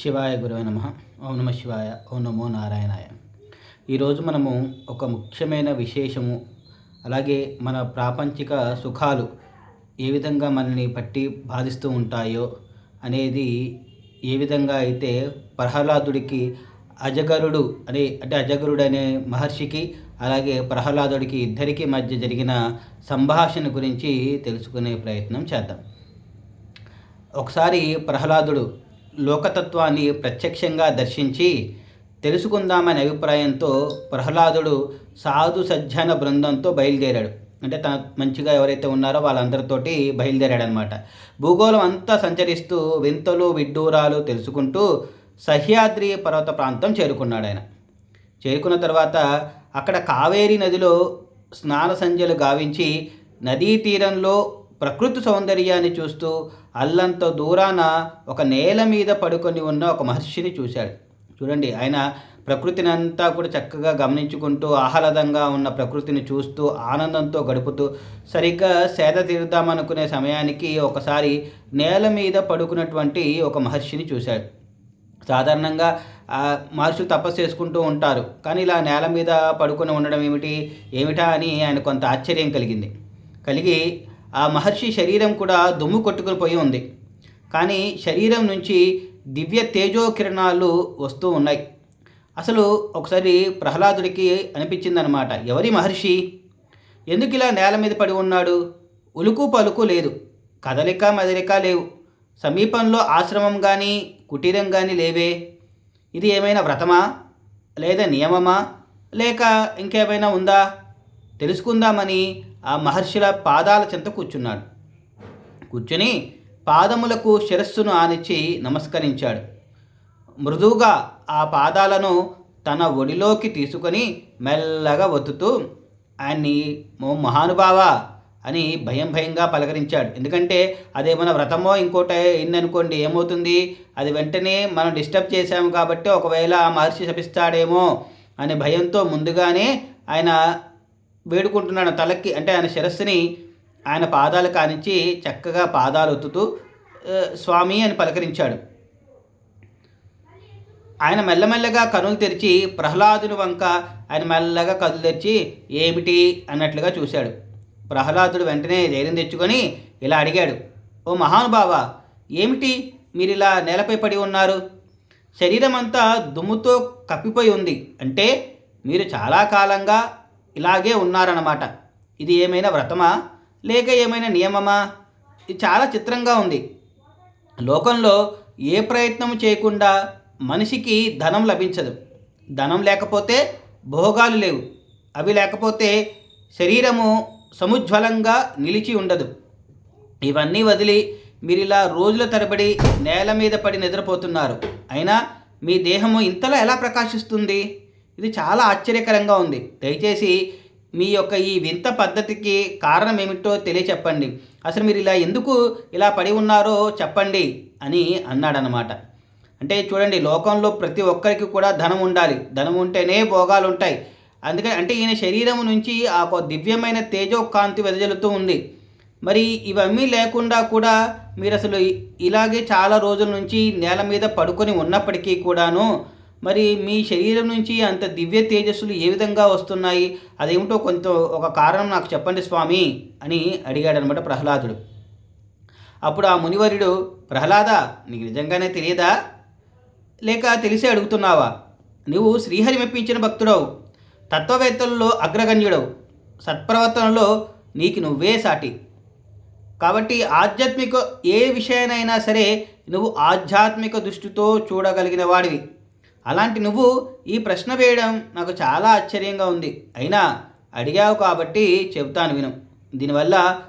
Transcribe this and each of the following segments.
శివాయ గురువే నమ. ఓం నమ శివాయ ఓం నమో నారాయణాయ. ఈరోజు మనము ఒక ముఖ్యమైన విశేషము అలాగే మన ప్రాపంచిక సుఖాలు ఏ విధంగా మనల్ని పట్టి బాధిస్తూ ఉంటాయో అనేది ఏ విధంగా అయితే ప్రహ్లాదుడికి అజగరుడు అనే అంటే అజగరుడు అనే మహర్షికి అలాగే ప్రహ్లాదుడికి ఇద్దరికి మధ్య జరిగిన సంభాషణ గురించి తెలుసుకునే ప్రయత్నం చేద్దాం. ఒకసారి ప్రహ్లాదుడు లోకతత్వాన్ని ప్రత్యక్షంగా దర్శించి తెలుసుకుందామనే అభిప్రాయంతో ప్రహ్లాదుడు సాధు సజ్జన బృందంతో బయలుదేరాడు. అంటే తన మంచిగా ఎవరైతే ఉన్నారో వాళ్ళందరితోటి బయలుదేరాడనమాట. భూగోళం అంతా సంచరిస్తూ వింతలు విడ్డూరాలు తెలుసుకుంటూ సహ్యాద్రి పర్వత ప్రాంతం చేరుకున్నాడు ఆయన. చేరుకున్న తర్వాత అక్కడ కావేరీ నదిలో స్నాన సంజలు గావించి నదీ తీరంలో ప్రకృతి సౌందర్యాన్ని చూస్తూ అల్లంత దూరాన ఒక నేల మీద పడుకొని ఉన్న ఒక మహర్షిని చూశాడు. చూడండి ఆయన ప్రకృతిని అంతా కూడా చక్కగా గమనించుకుంటూ ఆహ్లాదంగా ఉన్న ప్రకృతిని చూస్తూ ఆనందంతో గడుపుతూ సరిగ్గా సేద తీరుదామనుకునే సమయానికి ఒకసారి నేల మీద పడుకున్నటువంటి ఒక మహర్షిని చూశాడు. సాధారణంగా మహర్షులు తపస్సు చేసుకుంటూ ఉంటారు. కానీ ఇలా నేల మీద పడుకొని ఉండడం ఏమిటి? ఏమిటా అని ఆయన కొంత ఆశ్చర్యం కలిగింది. కలిగి ఆ మహర్షి శరీరం కూడా దుమ్ము కొట్టుకుని పోయి ఉంది. కానీ శరీరం నుంచి దివ్య తేజో కిరణాలు వస్తూ ఉన్నాయి. అసలు ఒకసారి ప్రహ్లాదుడికి అనిపించిందనమాట ఎవరి మహర్షి? ఎందుకు ఇలా నేల మీద పడి ఉన్నాడు? ఉలుకు పలుకు లేదు కదలిక మెదలిక లేవు. సమీపంలో ఆశ్రమం కానీ కుటీరం కానీ లేవే. ఇది ఏమైనా వ్రతమా? లేదా నియమమా? లేక ఇంకేమైనా ఉందా? తెలుసుకుందామని ఆ మహర్షుల పాదాల చెంత కూర్చున్నాడు. కూర్చుని పాదములకు శిరస్సును ఆనిచ్చి నమస్కరించాడు. మృదువుగా ఆ పాదాలను తన ఒడిలోకి తీసుకొని మెల్లగా ఒత్తుతూ ఆయన్ని మహానుభావ అని భయం భయంగా పలకరించాడు. ఎందుకంటే అదేమైనా వ్రతమో ఇంకోటి అయిందనుకోండి ఏమవుతుంది? అది వెంటనే మనం డిస్టర్బ్ చేశాము కాబట్టి ఒకవేళ ఆ మహర్షి శపిస్తాడేమో అనే భయంతో ముందుగానే ఆయన వేడుకుంటున్నాడు. తలకి అంటే ఆయన శిరస్సుని ఆయన పాదాలు కానించి చక్కగా పాదాలు ఒత్తుతూ స్వామి అని పలకరించాడు. ఆయన మెల్లమెల్లగా కనులు తెరిచి ప్రహ్లాదుని వంక ఆయన మెల్లగా కనులు తెరిచి ఏమిటి? అన్నట్లుగా చూశాడు. ప్రహ్లాదుడు వెంటనే ధైర్యం తెచ్చుకొని ఇలా అడిగాడు ఓ మహానుభావ ఏమిటి మీరు ఇలా నేలపై పడి ఉన్నారు? శరీరం అంతా దుమ్ముతో కప్పిపోయి ఉంది. అంటే మీరు చాలా కాలంగా ఇలాగే ఉన్నారన్నమాట. ఇది ఏమైనా వ్రతమా? లేక ఏమైనా నియమమా? ఇది చాలా చిత్రంగా ఉంది. లోకంలో ఏ ప్రయత్నం చేయకుండా మనిషికి ధనం లభించదు. ధనం లేకపోతే భోగాలు లేవు. అవి లేకపోతే శరీరము సముజ్వలంగా నిలిచి ఉండదు. ఇవన్నీ వదిలి మీరు ఇలా రోజుల తరబడి నేల మీద పడి నిద్రపోతున్నారు. అయినా మీ దేహము ఇంతలో ఎలా ప్రకాశిస్తుంది? ఇది చాలా ఆశ్చర్యకరంగా ఉంది. దయచేసి మీ యొక్క ఈ వింత పద్ధతికి కారణం ఏమిటో తెలియచెప్పండి. అసలు మీరు ఇలా ఎందుకు ఇలా పడి ఉన్నారో చెప్పండి అని అన్నాడనమాట అంటే చూడండి లోకంలో ప్రతి ఒక్కరికి కూడా ధనం ఉండాలి. ధనం ఉంటేనే భోగాలు ఉంటాయి. అందుకని అంటే ఈయన శరీరం నుంచి ఆ దివ్యమైన తేజోకాంతి వెదజల్లుతూ ఉంది. మరి ఇవన్నీ లేకుండా కూడా మీరు అసలు ఇలాగే చాలా రోజుల నుంచి నేల మీద పడుకొని ఉన్నప్పటికీ కూడాను మరి మీ శరీరం నుంచి అంత దివ్య తేజస్సులు ఏ విధంగా వస్తున్నాయి? అదేమిటో కొంత ఒక కారణం నాకు చెప్పండి స్వామి అని అడిగాడనమాట ప్రహ్లాదుడు. అప్పుడు ఆ మునివరుడు ప్రహ్లాద నీకు నిజంగానే తెలియదా? లేక తెలిసే అడుగుతున్నావా? నువ్వు శ్రీహరి మెప్పించిన భక్తుడవు తత్వవేత్తలలో అగ్రగణ్యుడవు సత్ప్రవర్తనలో నీకు నువ్వే సాటి. కాబట్టి ఆధ్యాత్మిక ఏ విషయానైనా సరే నువ్వు ఆధ్యాత్మిక దృష్టితో చూడగలిగిన వాడివి. అలాంటి నువ్వు ఈ ప్రశ్న వేయడం నాకు చాలా ఆశ్చర్యంగా ఉంది. అయినా అడిగావు కాబట్టి చెబుతాను విను. దీనివల్ల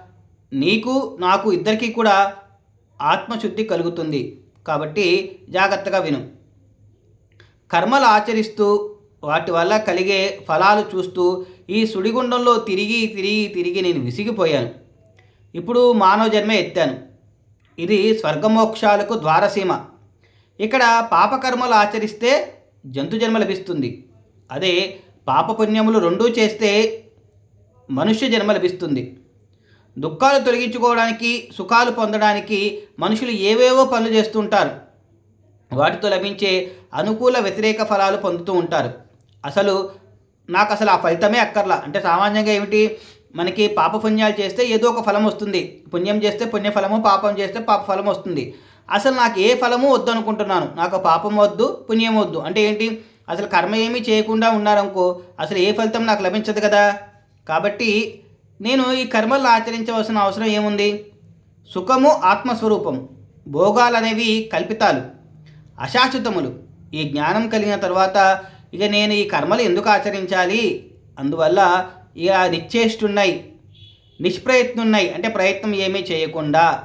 నీకు నాకు ఇద్దరికీ కూడా ఆత్మశుద్ధి కలుగుతుంది. కాబట్టి జాగ్రత్తగా విను. కర్మలు ఆచరిస్తూ వాటి వల్ల కలిగే ఫలాలు చూస్తూ ఈ సుడిగుండంలో తిరిగి తిరిగి తిరిగి నేను విసిగిపోయాను. ఇప్పుడు మానవ జన్మ ఎత్తాను. ఇది స్వర్గమోక్షాలకు ద్వారసీమ. ఇక్కడ పాపకర్మలు ఆచరిస్తే జంతు జన్మ లభిస్తుంది. అదే పాపపుణ్యములు రెండూ చేస్తే మనుష్య జన్మ లభిస్తుంది. దుఃఖాలు తొలగించుకోవడానికి సుఖాలు పొందడానికి మనుషులు ఏవేవో పనులు చేస్తుంటారు వాటితో లభించే అనుకూల వ్యతిరేక ఫలాలు పొందుతూ ఉంటారు. అసలు నాకు అసలు ఆ ఫలితమే అక్కర్లా. అంటే సామాన్యంగా ఏమిటి? మనకి పాప పుణ్యాలు చేస్తే ఏదో ఒక ఫలం వస్తుంది. పుణ్యం చేస్తే పుణ్యఫలము పాపం చేస్తే పాప ఫలం వస్తుంది. అసలు నాకు ఏ ఫలము వద్దు అనుకుంటున్నాను నాకు పాపం వద్దు పుణ్యం వద్దు. అంటే ఏంటి? అసలు కర్మ ఏమీ చేయకుండా ఉన్నారనుకో అసలు ఏ ఫలితం నాకు లభించదు కదా? కాబట్టి నేను ఈ కర్మలను ఆచరించవలసిన అవసరం ఏముంది? సుఖము ఆత్మస్వరూపం భోగాలు అనేవి కల్పితాలు అశాశ్వతములు. ఈ జ్ఞానం కలిగిన తర్వాత ఇక నేను ఈ కర్మలు ఎందుకు ఆచరించాలి? అందువల్ల ఇక నిశ్చేష్టున్నాయి నిష్ప్రయత్నున్నాయి. అంటే ప్రయత్నం ఏమీ చేయకుండా.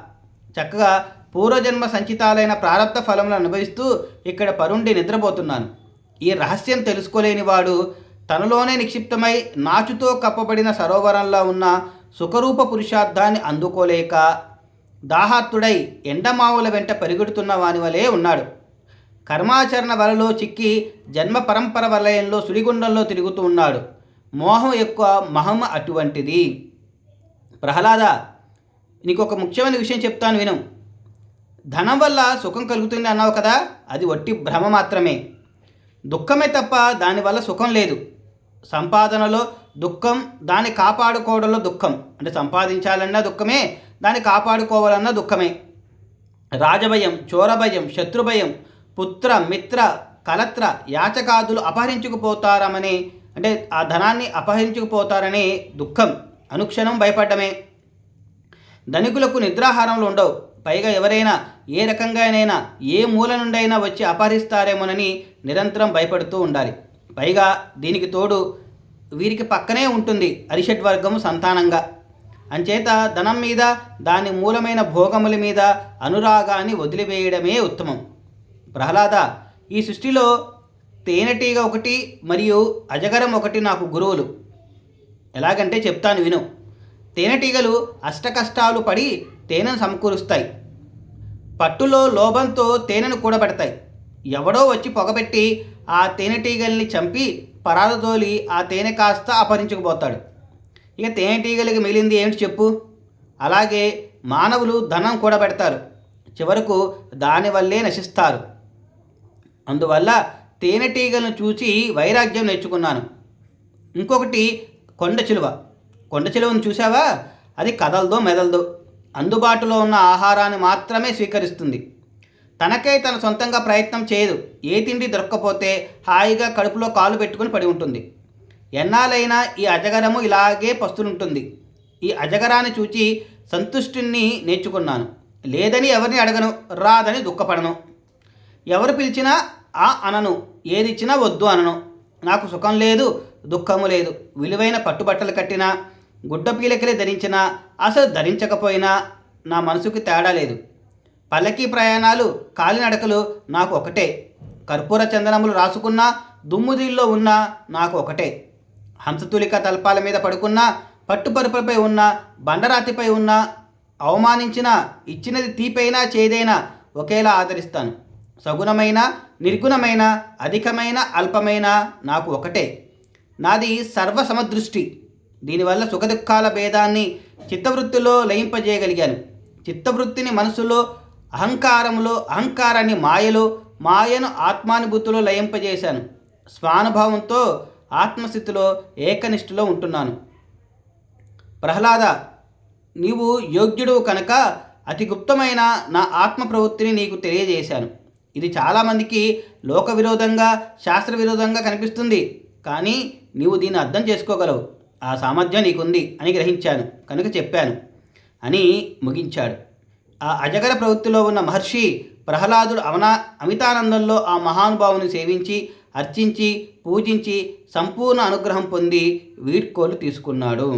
చక్కగా పూర్వజన్మ సంచితాలైన ప్రారంభ ఫలములను అనుభవిస్తూ ఇక్కడ పరుండి నిద్రపోతున్నాను. ఈ రహస్యం తెలుసుకోలేని వాడు తనలోనే నిక్షిప్తమై నాచుతో కప్పబడిన సరోవరంలో ఉన్న సుఖరూప పురుషార్థాన్ని అందుకోలేక దాహాత్తుడై ఎండమావుల వెంట పరిగెడుతున్న వాని వలె ఉన్నాడు. కర్మాచరణ వలలో చిక్కి జన్మ పరంపర వలయంలో సుడిగుండంలో తిరుగుతూ ఉన్నాడు. మోహం ఎక్కువ మహమ అటువంటిది. ప్రహ్లాద నీకు ఒక ముఖ్యమైన విషయం చెప్తాను విను. ధనం వల్ల సుఖం కలుగుతుంది అన్నావు కదా అది వట్టి భ్రమ మాత్రమే. దుఃఖమే తప్ప దానివల్ల సుఖం లేదు. సంపాదనలో దుఃఖం దాన్ని కాపాడుకోవడంలో దుఃఖం. అంటే సంపాదించాలన్నా దుఃఖమే దాన్ని కాపాడుకోవాలన్నా దుఃఖమే. రాజభయం చోరభయం శత్రుభయం పుత్ర మిత్ర కలత్ర యాచకాదులు అపహరించుకుపోతారమని అంటే ఆ ధనాన్ని అపహరించుకుపోతారనే దుఃఖం. అనుక్షణం భయపడమే ధనికులకు నిద్రాహారంలో ఉండవు. పైగా ఎవరైనా ఏ రకంగానైనా ఏ మూల నుండైనా వచ్చి అపహరిస్తారేమోనని నిరంతరం భయపడుతూ ఉండాలి. పైగా దీనికి తోడు వీరికి పక్కనే ఉంటుంది అరిషడ్ వర్గం సంతానంగా. అంచేత ధనం మీద దాని మూలమైన భోగముల మీద అనురాగాన్ని వదిలివేయడమే ఉత్తమం. ప్రహ్లాద ఈ సృష్టిలో తేనెటీగ ఒకటి మరియు అజగరం ఒకటి నాకు గురువులు. ఎలాగంటే చెప్తాను విను. తేనెటీగలు అష్టకష్టాలు పడి తేనెను సమకూరుస్తాయి. పట్టులో లోభంతో తేనెను కూడబెడతాయి. ఎవడో వచ్చి పొగబెట్టి ఆ తేనెటీగల్ని చంపి పరాదతోలి ఆ తేనె కాస్త అపహరించుకుపోతాడు. ఇక తేనెటీగలకి మిగిలింది ఏమిటి చెప్పు? అలాగే మానవులు ధనం కూడబెడతారు. చివరకు దానివల్లే నశిస్తారు. అందువల్ల తేనెటీగలను చూసి వైరాగ్యం నేర్చుకున్నాను. ఇంకొకటి కొండ చిలువ. కొండ చిలువను చూసావా అది కదలదో మెదలదో. అందుబాటులో ఉన్న ఆహారాన్ని మాత్రమే స్వీకరిస్తుంది. తనకై తన సొంతంగా ప్రయత్నం చేయదు. ఏ తిండి దొరక్కపోతే హాయిగా కడుపులో కాలు పెట్టుకుని పడి ఉంటుంది. ఎన్నాలైనా ఈ అజగరము ఇలాగే పస్తులుంటుంది ఈ అజగరాన్ని చూచి సంతుష్టిని నేర్చుకున్నాను. లేదని ఎవరిని అడగను రాదని దుఃఖపడను. ఎవరు పిలిచినా ఆ అనను ఏదిచ్చినా వద్దు అనను. నాకు సుఖం లేదు దుఃఖము లేదు. విలువైన పట్టుబట్టలు కట్టినా గుడ్డ పీలకలే ధరించినా అసలు ధరించకపోయినా నా మనసుకు తేడా లేదు. పల్లకీ ప్రయాణాలు కాలినడకలు నాకు ఒకటే. కర్పూర చందనములు రాసుకున్నా దుమ్ముదిల్లో ఉన్నా నాకు ఒకటే. హంసతులిక తల్పాల మీద పడుకున్నా పట్టుపరుపులపై ఉన్న బండరాతిపై ఉన్న అవమానించిన ఇచ్చినది తీపైనా చేదైనా ఒకేలా ఆదరిస్తాను. సగుణమైన నిర్గుణమైన అధికమైన అల్పమైన నాకు ఒకటే. నాది సర్వసమదృష్టి. దీనివల్ల సుఖదుఖాల భేదాన్ని చిత్తవృత్తిలో లయింపజేయగలిగాను. చిత్తవృత్తిని మనసులో అహంకారములో అహంకారాన్ని మాయలో మాయను ఆత్మానుభూతిలో లయింపజేశాను. స్వానుభావంతో ఆత్మస్థితిలో ఏకనిష్ఠలో ఉంటున్నాను. ప్రహ్లాద నీవు యోగ్యుడు కనుక అతి గుప్తమైన నా ఆత్మ ప్రవృత్తిని నీకు తెలియజేశాను. ఇది చాలామందికి లోక విరోధంగా శాస్త్ర విరోధంగా కనిపిస్తుంది. కానీ నీవు దీన్ని అర్థం చేసుకోగలవు. ఆ సామర్థ్యం నీకుంది అని గ్రహించాను కనుక చెప్పాను అని ముగించాడు. ఆ అజగర ప్రవృత్తిలో ఉన్న మహర్షి ప్రహ్లాదుడు అవనా అమితానందంలో ఆ మహానుభావుని సేవించి అర్చించి పూజించి సంపూర్ణ అనుగ్రహం పొంది వీడ్కోలు తీసుకున్నాడు.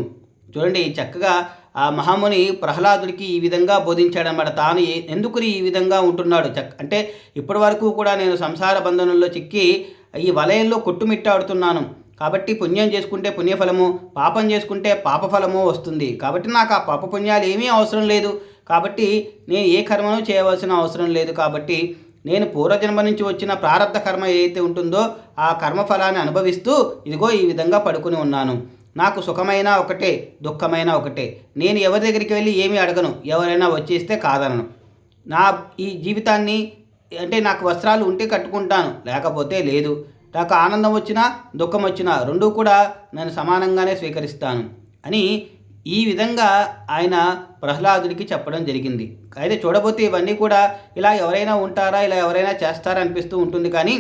చూడండి చక్కగా ఆ మహాముని ప్రహ్లాదుడికి ఈ విధంగా బోధించాడనమాట తాను ఎందుకు ఈ విధంగా ఉంటున్నాడు? చక్ అంటే ఇప్పటి వరకు కూడా నేను సంసార బంధనంలో చిక్కి ఈ వలయంలో కొట్టుమిట్టాడుతున్నాను. కాబట్టి పుణ్యం చేసుకుంటే పుణ్యఫలము పాపం చేసుకుంటే పాపఫలము వస్తుంది. కాబట్టి నాకు ఆ పాప పుణ్యాలు ఏమీ అవసరం లేదు. కాబట్టి నేను ఏ కర్మను చేయవలసిన అవసరం లేదు. కాబట్టి నేను పూర్వజన్మ నుంచి వచ్చిన ప్రారంభ కర్మ ఏదైతే ఉంటుందో ఆ కర్మఫలాన్ని అనుభవిస్తూ ఇదిగో ఈ విధంగా పడుకుని ఉన్నాను. నాకు సుఖమైన ఒకటే దుఃఖమైన ఒకటే. నేను ఎవరి దగ్గరికి వెళ్ళి ఏమీ అడగను. ఎవరైనా వచ్చేస్తే కాదనను. నా ఈ జీవితాన్ని అంటే నాకు వస్త్రాలు ఉంటే కట్టుకుంటాను. లేకపోతే లేదు. నాకు ఆనందం వచ్చినా దుఃఖం వచ్చినా రెండూ కూడా నేను సమానంగానే స్వీకరిస్తాను అని ఈ విధంగా ఆయన ప్రహ్లాదుడికి చెప్పడం జరిగింది. అయితే చూడబోతే ఇవన్నీ కూడా ఇలా ఎవరైనా ఉంటారా ఇలా ఎవరైనా చేస్తారా అనిపిస్తూ ఉంటుంది కానీ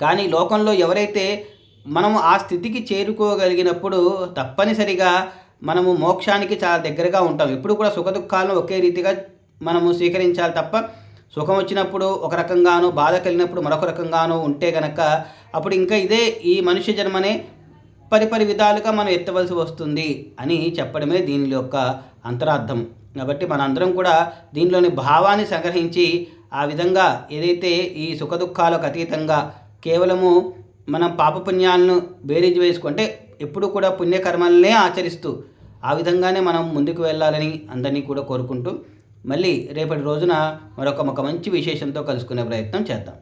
కానీ లోకంలో ఎవరైతే మనము ఆ స్థితికి చేరుకోగలిగినప్పుడు తప్పనిసరిగా మనము మోక్షానికి చాలా దగ్గరగా ఉంటాం. ఎప్పుడు కూడా సుఖదుఖాలను ఒకే రీతిగా మనము స్వీకరించాలి తప్ప సుఖం వచ్చినప్పుడు ఒక రకంగాను బాధ కలిగినప్పుడు మరొక రకంగాను ఉంటే గనక అప్పుడు ఇంకా ఇదే ఈ మనుష్య జన్మనే పరిపరి విధాలుగా మనం ఎత్తవలసి వస్తుంది అని చెప్పడమే దీని యొక్క అంతరార్థం. కాబట్టి మనందరం కూడా దీనిలోని భావాన్ని సంగ్రహించి ఆ విధంగా ఏదైతే ఈ సుఖ దుఃఖాలకు అతీతంగా కేవలము మనం పాపపుణ్యాలను బేరీజ్ వేసుకుంటే ఎప్పుడు కూడా పుణ్యకర్మలనే ఆచరిస్తూ ఆ విధంగానే మనం ముందుకు వెళ్ళాలని అందరినీ కూడా కోరుకుంటూ మళ్ళీ రేపటి రోజున మరొక ఒక మంచి విశేషంతో కలుసుకునే ప్రయత్నం చేద్దాం.